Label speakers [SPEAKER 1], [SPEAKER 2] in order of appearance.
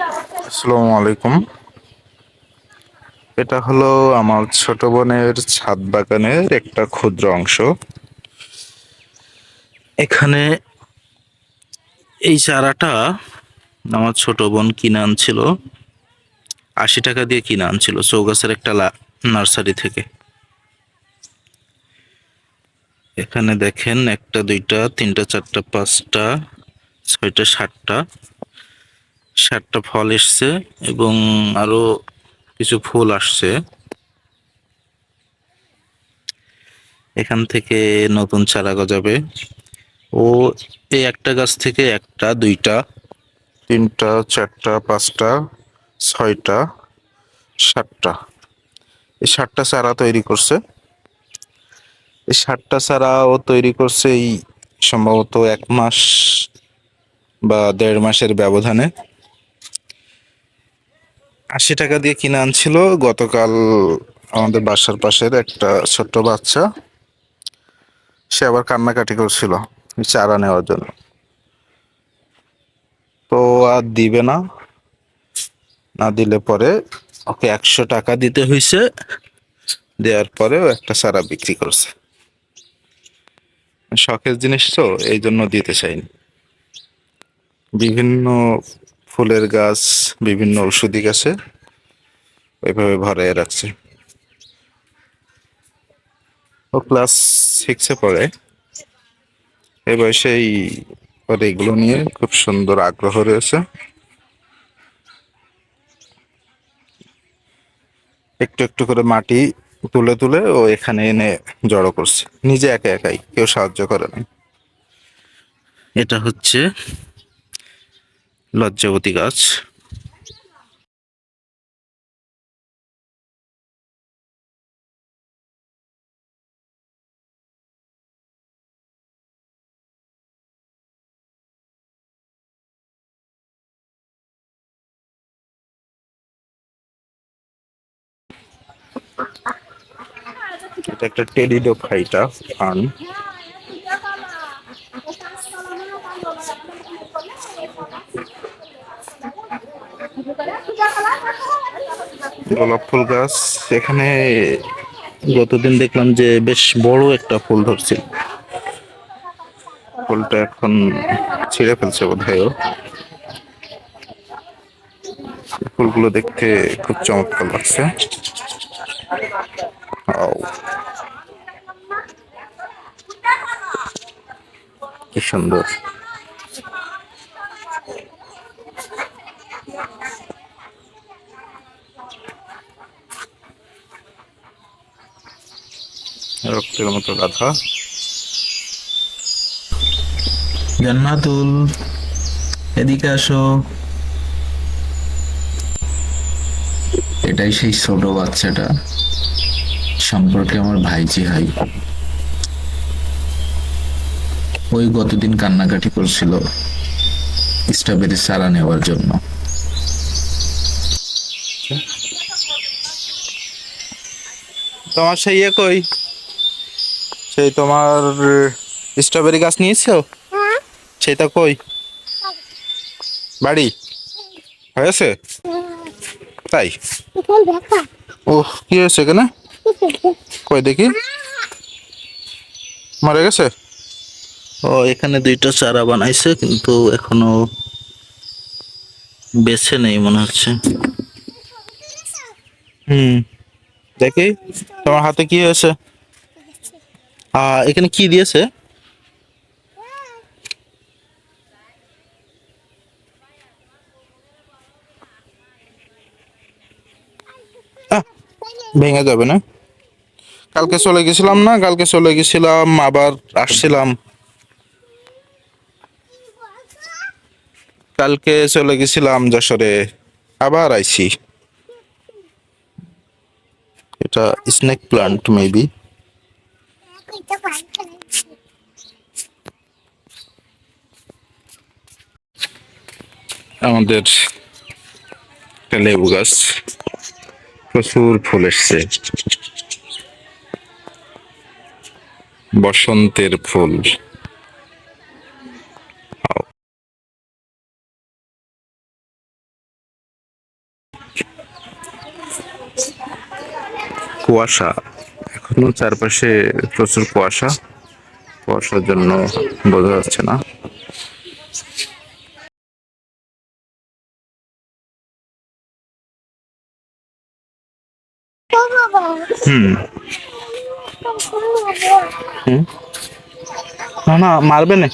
[SPEAKER 1] আসসালামু আলাইকুম। এটা হলো আমার ছোট বোনের ছাদ বাগানের একটা ক্ষুদ্র অংশ। এখানে এই চারাটা আমার ছোট বোন কিনে আনছিল। আশি টাকা দিয়ে কিনে আনছিল চৌগাছের একটা নার্সারি থেকে। এখানে দেখেন একটা, দুইটা, তিনটা, চারটা, পাঁচটা, ছয়টা, সাতটা। সাতটা ফল এসছে এবং আরও কিছু ফুল আসছে। এখান থেকে নতুন চারা গজাবে। ও, এই একটা গাছ থেকে একটা, দুইটা, তিনটা, চারটা, পাঁচটা, ছয়টা, সাতটা। এই সাতটা চারা তৈরি করছে। এই সাতটা চারা ও তৈরি করছে এই সম্ভবত এক মাস বা দেড় মাসের ব্যবধানে। আশি টাকা দিয়ে কিনে আনছিল। গতকাল আমাদের বাসার পাশের একটা ছোট্ট বাচ্চা, সে আবার কান্নাকাটি করছিল চারা নেওয়ার জন্য। তো আর দিবে না। না দিলে পরে ওকে একশো টাকা দিতে হয়েছে দেওয়ার পরেও একটা চারা বিক্রি করছে। শখের জিনিস তো, এই জন্য দিতে চাইনি। বিভিন্ন ফুলের গাছ, বিভিন্ন ঔষধি গাছে ওইভাবে ভরাইয়া রাখছে। ও ক্লাস সিক্সে পড়ে। এই বয়সেই ওর এগুলো নিয়ে খুব সুন্দর আগ্রহ রয়েছে। একটু একটু করে মাটি তুলে তুলে ও এখানে এনে জড়ো করছে। নিজে একা একাই, কেউ সাহায্য করে না। এটা হচ্ছে লজ্জাবতী গাছ। এটা একটা টেরিডোফাইটা ফার্ন গোলাপ ফুল গাছ। এখানে গতদিন দেখলাম যে বেশ বড় একটা ফুল ধরছিল ফুলটা এখন ছিঁড়ে ফেলছে বোধ হয় ফুলগুলো দেখতে খুব চমৎকার লাগছে। কি সুন্দর। রক্তের মতো গাধা।
[SPEAKER 2] জান্নাতুল এদিকে আসো। এটাই সেই ছোট বাচ্চাটা। সম্পর্কে আমার ভাইজি হয় ওই গতদিন কান্নাকাটি করছিল স্ট্রবেরি চারা নেওয়ার জন্য।
[SPEAKER 1] তোমার সেই ইয়ে কই? সেই তোমার স্ট্রবেরি গাছ নিয়েছো? সেটা কই? বাড়ি? হয়েছে? তাই? ও কি হয়েছে এখানে? কই দেখি? মারা গেছে? ও এখানে দুইটা চারা বানাইছে কিন্তু এখনও বেছে নেই মনে হচ্ছে। হুম। দেখি তোমার হাতে কি হয়েছে? এখানে কি দিয়েছে? ভেঙে যাবে না? কালকে চলে গেছিলাম না? কালকে চলে গেছিলাম, আবার আসছিলাম। কালকে চলে গেছিলাম যশোরে, আবার আইছি। এটা স্নেক প্লান্ট মেবি আমাদের লেবু গাছ প্রচুর ফুল এসছে। বসন্তের ফুল। কুয়াশা। এখনও চারপাশে প্রচুর কুয়াশা। কুয়াশার জন্য বোঝা যাচ্ছে না। হুম। না না মারবে না।